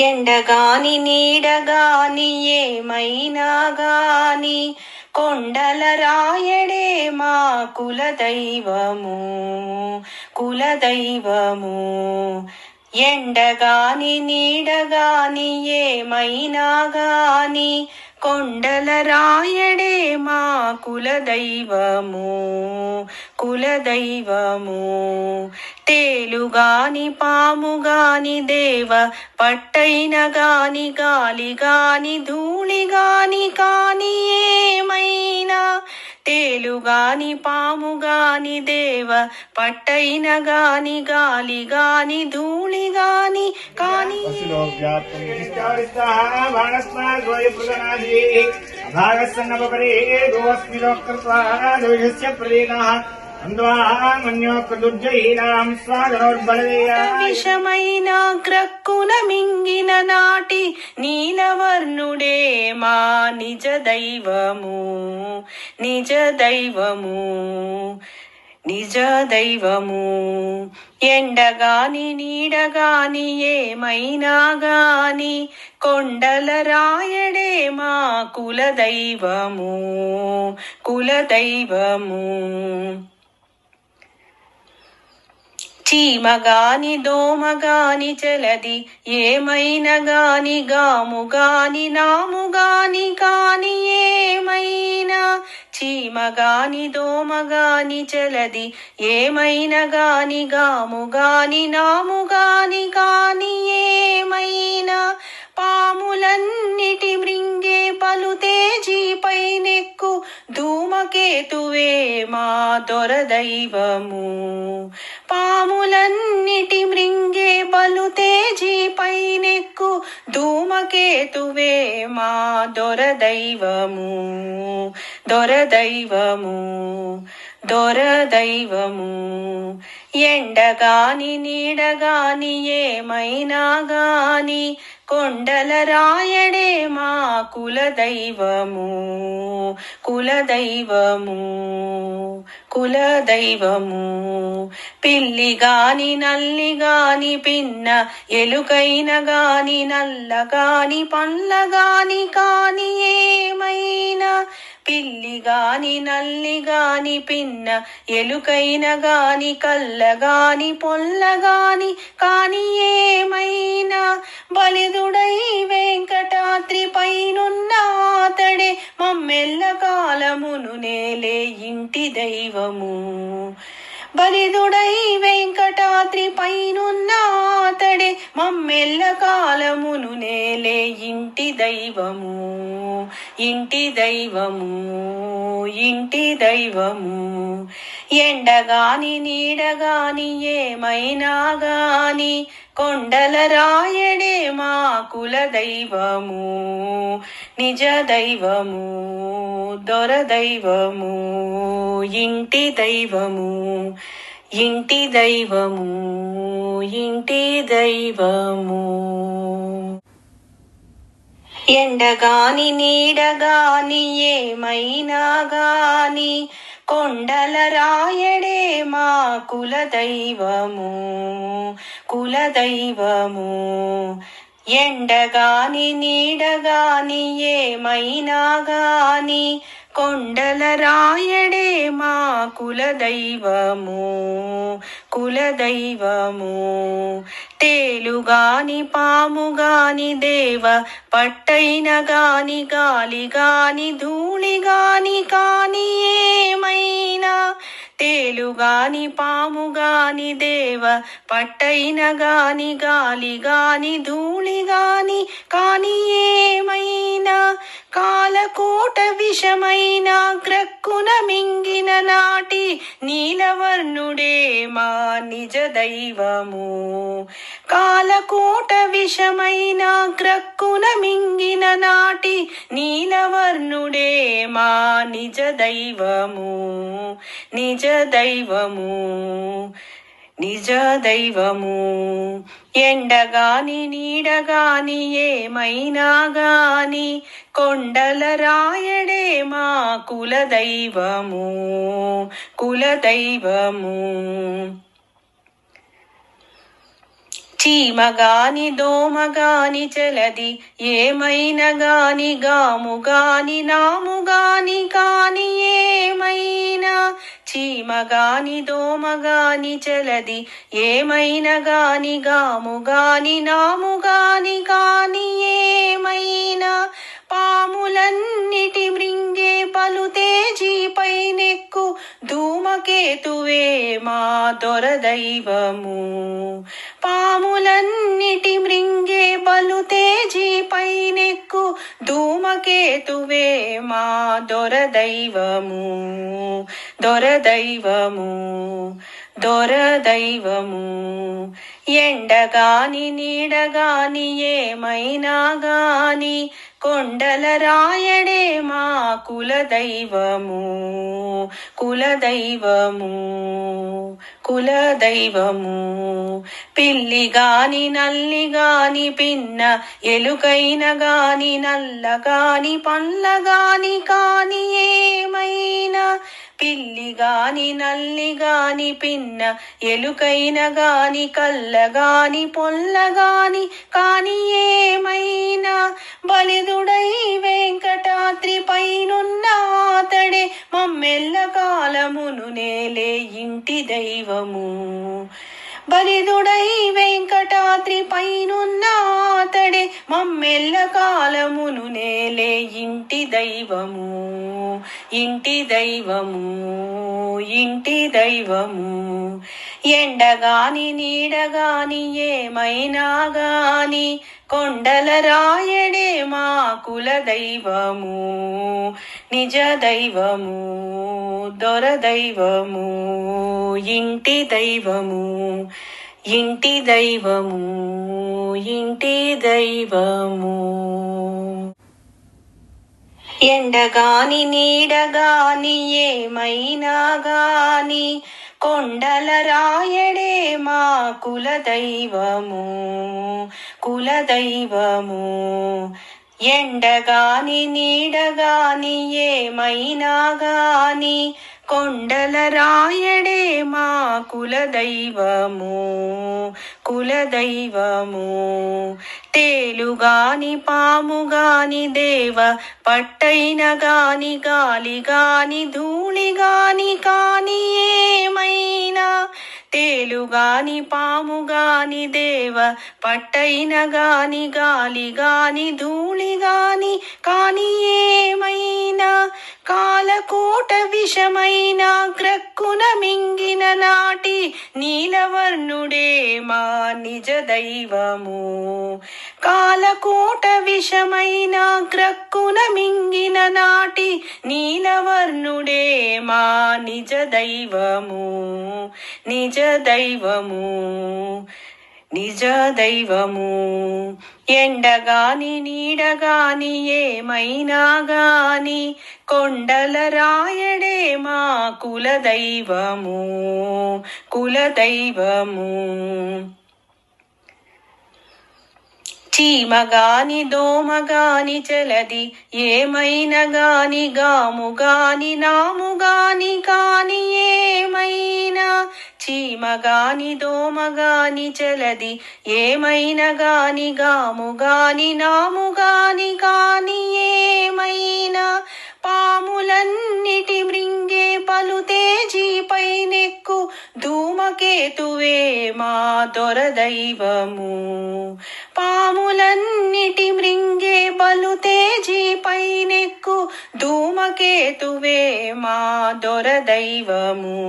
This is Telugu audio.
ఎండగాని నీడగాని ఏమైనా గాని కొండల రాయడే మా కులదైవము కులదైవము. ఎండగాని నీడగాని ఏమైనా గాని కొండల రాయడే మా కులదైవము కులదైవము. తేలుగాని పాముగాని దేవ పట్టైన గాని గాలి గాని ధూళి తేలుగాని పాముగాని దేవ పట్టైన గాని గాలి గాని ధూళి గాని కాని వసులో వ్యాప్తం నిత్యారిస్తాః బాణస్మాద్వయపృగనాశీ విషమైన మింగిన నాటి నీలవర్ణుడే మా నిజ దైవము నిజ దైవము నిజ దైవము ఎండగాని నీడగాని ఏమైనా గాని కొండల రాయడే మా కులదైవము కులదైవము చీమగాని దోమగాని చలది ఏమైనా గాని గాము గాని నాము గాని కాని ఏమైనా. చీమగాని దోమగాని చలది ఏమైనా గాని గాము గాని నాము గాని కాని ఏమైనా. పాములన్నిటి మృంగే పలు తేజీపై నెక్కు ధూమకేతువే మా దొరదైవము పాములన్నిటి మృంగే బలు తేజీ నెక్కు ధూమకేతువే మా దొరదైవము దొరదైవము దొరదైవము ఎండగాని నీడగాని ఏమైనా గాని కొండల రాయడే మా కులదైవము కులదైవము కులదైవము. పిల్లి గాని నల్లి గాని పిన్న ఎలుకైన గాని నల్ల గాని పండ్ల గాని కాని పిల్లి గాని నల్లి గాని పిన్న ఎలుకైన గాని కల్ల గాని పొల్ల గాని కాని ఏమైనా బలిదుడై వెంకటాద్రి పైనున్న అతడే మమ్మెల్ల కాలమును నేలే ఇంటి దైవము. బలిదుడై వెంకటాద్రి పైనున్న అతడే మమ్మెల్ల కాలమును నేలే ఇంటి దైవము. ఇంటి దైవము ఇంటి దైవము. ఎండగాని నీడగాని ఏమైనా గాని కొండల రాయడే మా కులదైవము నిజ దైవము దొరదైవము ఇంటి దైవము ఇంటి దైవము ఇంటి దైవము ఎండగాని నీడగాని ఏమైనా గాని కొండల రాయడే మా కులదైవము కులదైవము ఎండగాని నీడగాని ఏమైనా గాని కొండల రాయడే మా కులదైవము కులదైవము. తేలుగాని పాముగాని దేవ పట్టైన గాని గాలి గాని ధూళి గాని కాని ఏమైనా. తేలుగాని పాముగాని దేవ పట్టైన గాని గాలి గాని ధూళి గాని కాని ఏ కాలకోట విషమైన గ్రక్కున మింగిన నాటి నీలవర్ణుడే మా నిజ దైవము. కాలకోట విషమైన గ్రక్కున మింగిన నాటి నీలవర్ణుడే మా నిజ దైవము. నిజ దైవము. నిజ దైవము ఎండగాని నీడగాని ఏమైనా గాని కొండల రాయడే మా కులదైవము కులదైవము చీమగాని దోమగాని చలది ఏమైనా గాని గాము గాని నాము గాని కాని ఏమైనా. చీమగాని దోమగాని చలది ఏమైనా గాని గాము గాని నాము గాని కాని ఏమైనా. పాములన్నిటి మృంగే పలు తేజీపై నెక్కు ధూమకేతువే మా దొరదైవము పాములన్నిటి మృంగే బలు తేజీ నెక్కు ధూమకేతువే మా దొరదైవము. దొరదైవము. దొరదైవము. ఎండగాని నీడగాని ఏమైనా గాని కొండల రాయడే మా కులదైవము కులదైవము కులదైవము. పిల్లి గాని నల్లి గాని పిన్న ఎలుకైన గాని నల్ల గాని పండ్ల గాని కాని ఏమైనా. పిల్లి గాని నల్లి గాని పిన్న ఎలుకైన గాని కల్ల పొల్లగాని పొల్లగాని కాని ఏమైనా బలిదుడై వెంకటాద్రి పైనున్న అతడే. మమ్మెల్ల కాలమును నేలే ఇంటి దైవము. బలిదుడై వెంకటాద్రి పైనున్న అతడే మమ్మెల్ల కాలమును నేలే ఇంటి దైవము ఇంటి దైవము ఇంటి దైవము. ఎండగాని నీడగాని ఏమైనా గాని కొండల రాయడే మా కుల దైవము నిజ దైవము. దొర దైవము ఇంటి దైవము ఇంటి దైవము ఇంటి దైవము. ఎండగాని నీడగాని ఏమైనా గాని కొండల రాయడే మా కుల దైవము కుల దైవము ఎండగాని నీడగాని ఏమైనా గాని కొండల రాయడే మా కులదైవము కులదైవము. తేలుగాని పాముగాని దేవ పట్టైన గాని గాలి గాని ధూళి గాని కాని ఏమైనా తేలుగాని పాముగాని దేవ పట్టైన గాని గాలి గాని ధూళి గాని కాని ఏమైనా? కాలకోట విషమైన గ్రక్కున మింగిన నాటి నీలవర్ణుడే మా నిజ దైవము. కాలకోట విషమైన గ్రక్కున మింగిన నాటి నీలవర్ణుడే మా నిజ దైవము. నిజ దైవము నిజ దైవము ఎండగాని నీడగాని ఏమైనా గాని కొండల రాయడే మా కులదైవము కులదైవము చీమగాని దోమగాని చలది ఏమైనా గాని గాము గాని నాము గాని కాని ఏమైనా? చీమగాని దోమగాని చలది ఏమైనా గాని గాము గాని నాము గాని కాని ఏమైనా? పాములన్నిటి మృంగే పలు తేజీపై నెక్కు ధూమకేతువే మా దొరదైవము పాములన్నిటి మృంగే బలు తేజీ నెక్కు ధూమకేతువే మా దొర దైవము.